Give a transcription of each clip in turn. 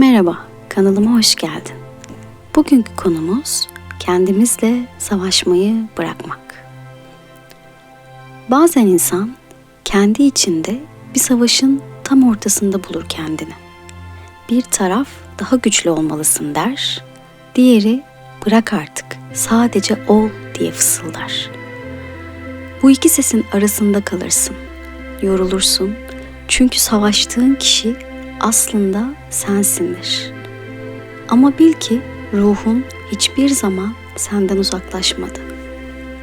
Merhaba, kanalıma hoş geldin. Bugünkü konumuz kendimizle savaşmayı bırakmak. Bazen insan kendi içinde bir savaşın tam ortasında bulur kendini. Bir taraf daha güçlü olmalısın der, diğeri bırak artık, sadece ol diye fısıldar. Bu iki sesin arasında kalırsın, yorulursun çünkü savaştığın kişi aslında sensindir. Ama bil ki ruhun hiçbir zaman senden uzaklaşmadı.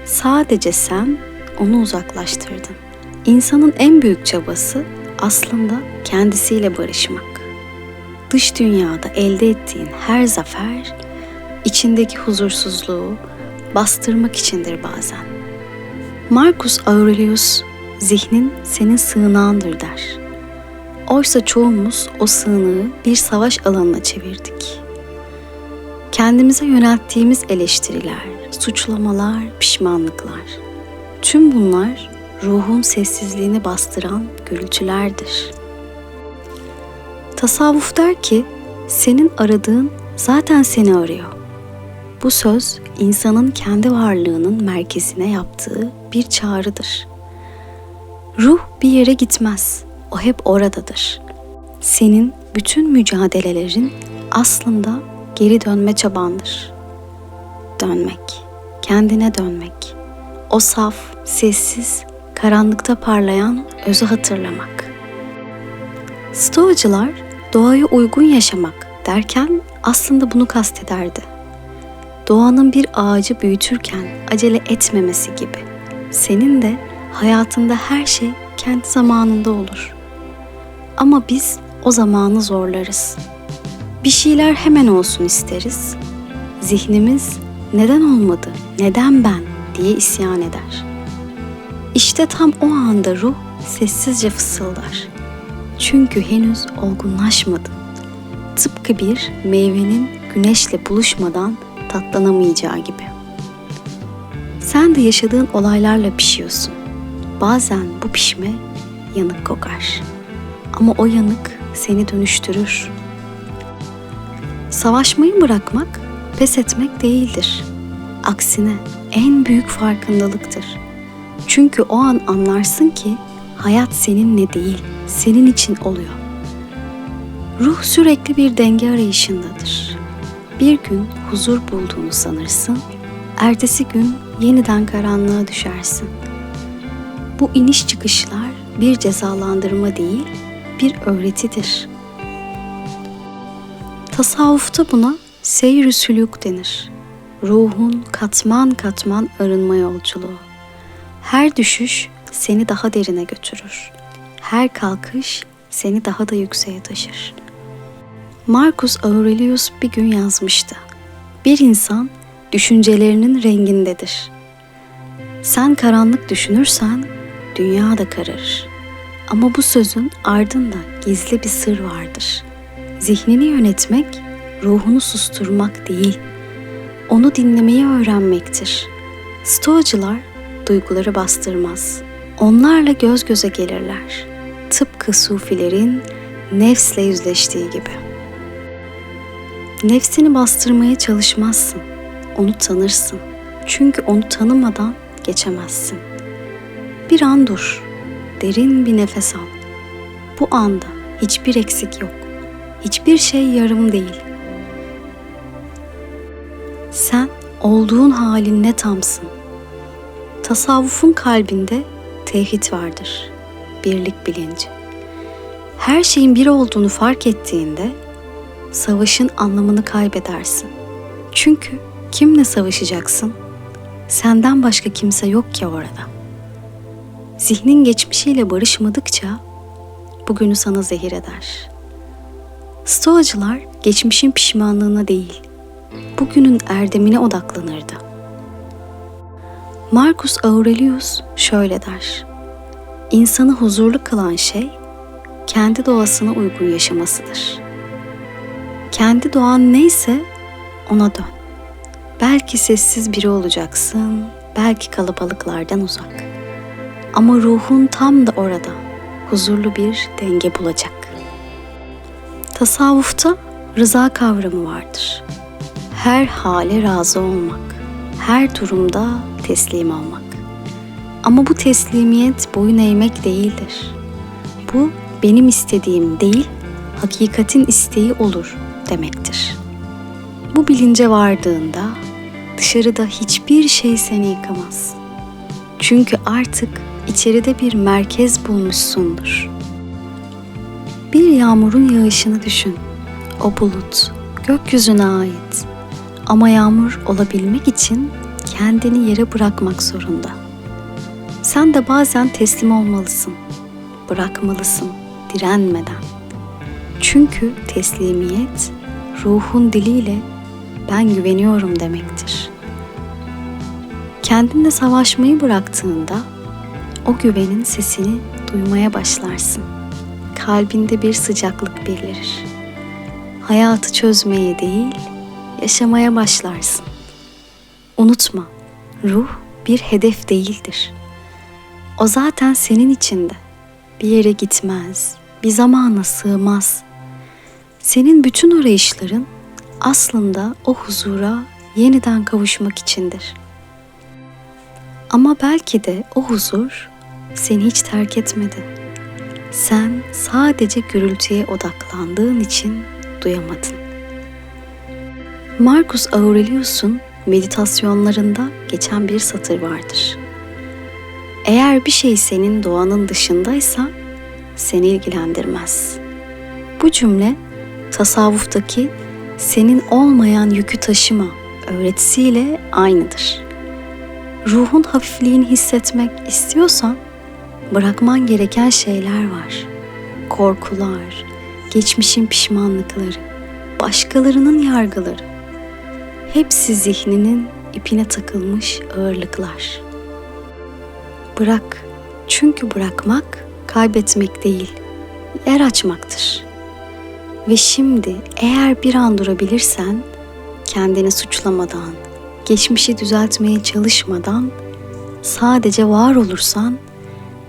Sadece sen onu uzaklaştırdın. İnsanın en büyük çabası aslında kendisiyle barışmak. Dış dünyada elde ettiğin her zafer içindeki huzursuzluğu bastırmak içindir bazen. Marcus Aurelius zihnin senin sığınağındır der. Oysa çoğumuz o sığınağı bir savaş alanına çevirdik. Kendimize yönelttiğimiz eleştiriler, suçlamalar, pişmanlıklar. Tüm bunlar ruhun sessizliğini bastıran gürültülerdir. Tasavvuf der ki, senin aradığın zaten seni arıyor. Bu söz insanın kendi varlığının merkezine yaptığı bir çağrıdır. Ruh bir yere gitmez o hep oradadır. Senin bütün mücadelelerin aslında geri dönme çabandır. Dönmek, kendine dönmek. O saf, sessiz, karanlıkta parlayan özü hatırlamak. Stoacılar doğaya uygun yaşamak derken aslında bunu kastederdi. Doğanın bir ağacı büyütürken acele etmemesi gibi. Senin de hayatında her şey kendi zamanında olur. Ama biz o zamanı zorlarız. Bir şeyler hemen olsun isteriz. Zihnimiz neden olmadı, neden ben diye isyan eder. İşte tam o anda ruh sessizce fısıldar. Çünkü henüz olgunlaşmadın. Tıpkı bir meyvenin güneşle buluşmadan tatlanamayacağı gibi. Sen de yaşadığın olaylarla pişiyorsun. Bazen bu pişme yanık kokar. Ama o yanık seni dönüştürür. Savaşmayı bırakmak pes etmek değildir. Aksine en büyük farkındalıktır. Çünkü o an anlarsın ki hayat seninle değil, senin için oluyor. Ruh sürekli bir denge arayışındadır. Bir gün huzur bulduğunu sanırsın, ertesi gün yeniden karanlığa düşersin. Bu iniş çıkışlar bir cezalandırma değil, bir öğretidir. Tasavvufta buna seyr sülük denir. Ruhun katman katman arınma yolculuğu. Her düşüş seni daha derine götürür. Her kalkış seni daha da yükseğe taşır. Marcus Aurelius bir gün yazmıştı. Bir insan düşüncelerinin rengindedir. Sen karanlık düşünürsen dünya da kararır. Ama bu sözün ardında gizli bir sır vardır. Zihnini yönetmek, ruhunu susturmak değil, onu dinlemeyi öğrenmektir. Stoacılar duyguları bastırmaz. Onlarla göz göze gelirler. Tıpkı sufilerin nefsle yüzleştiği gibi. Nefsini bastırmaya çalışmazsın. Onu tanırsın. Çünkü onu tanımadan geçemezsin. Bir an dur derin bir nefes al. Bu anda hiçbir eksik yok. Hiçbir şey yarım değil. Sen olduğun halinle tamsın. Tasavvufun kalbinde tevhid vardır. Birlik bilinci. Her şeyin bir olduğunu fark ettiğinde savaşın anlamını kaybedersin. Çünkü kimle savaşacaksın? Senden başka kimse yok ki orada.'' Zihnin geçmişiyle barışmadıkça bugünü sana zehir eder. Stoacılar geçmişin pişmanlığına değil, bugünün erdemine odaklanırdı. Marcus Aurelius şöyle der. İnsanı huzurlu kılan şey kendi doğasına uygun yaşamasıdır. Kendi doğan neyse ona dön. Belki sessiz biri olacaksın, belki kalabalıklardan uzak.'' Ama ruhun tam da orada huzurlu bir denge bulacak. Tasavvufta rıza kavramı vardır. Her hale razı olmak, her durumda teslim olmak. Ama bu teslimiyet boyun eğmek değildir. Bu benim istediğim değil, hakikatin isteği olur demektir. Bu bilince vardığında dışarıda hiçbir şey seni yıkamaz. Çünkü artık içeride bir merkez bulmuşsundur. Bir yağmurun yağışını düşün. O bulut gökyüzüne ait. Ama yağmur olabilmek için kendini yere bırakmak zorunda. Sen de bazen teslim olmalısın. Bırakmalısın direnmeden. Çünkü teslimiyet ruhun diliyle ben güveniyorum demektir. Kendinle savaşmayı bıraktığında o güvenin sesini duymaya başlarsın. Kalbinde bir sıcaklık belirir. Hayatı çözmeye değil, yaşamaya başlarsın. Unutma, ruh bir hedef değildir. O zaten senin içinde. Bir yere gitmez, bir zamana sığmaz. Senin bütün arayışların aslında o huzura yeniden kavuşmak içindir. Ama belki de o huzur seni hiç terk etmedi. Sen sadece gürültüye odaklandığın için duyamadın. Marcus Aurelius'un meditasyonlarında geçen bir satır vardır. Eğer bir şey senin doğanın dışındaysa seni ilgilendirmez. Bu cümle tasavvuftaki senin olmayan yükü taşıma öğretisiyle aynıdır. Ruhun hafifliğini hissetmek istiyorsan bırakman gereken şeyler var. Korkular, geçmişin pişmanlıkları, başkalarının yargıları. Hepsi zihninin ipine takılmış ağırlıklar. Bırak. Çünkü bırakmak kaybetmek değil, yer açmaktır. Ve şimdi eğer bir an durabilirsen kendini suçlamadan, geçmişi düzeltmeye çalışmadan sadece var olursan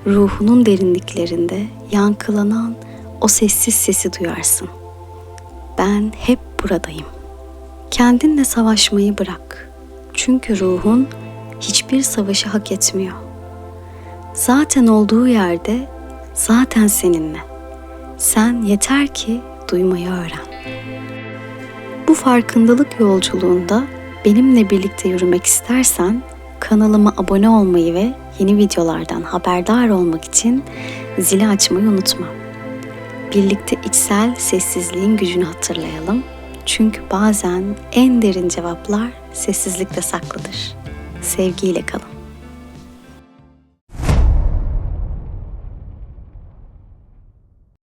ruhunun derinliklerinde yankılanan o sessiz sesi duyarsın. Ben hep buradayım. Kendinle savaşmayı bırak. Çünkü ruhun hiçbir savaşı hak etmiyor. Zaten olduğu yerde zaten seninle. Sen yeter ki duymayı öğren. Bu farkındalık yolculuğunda benimle birlikte yürümek istersen kanalıma abone olmayı ve yeni videolardan haberdar olmak için zili açmayı unutma. Birlikte içsel sessizliğin gücünü hatırlayalım. Çünkü bazen en derin cevaplar sessizlikte saklıdır. Sevgiyle kalın.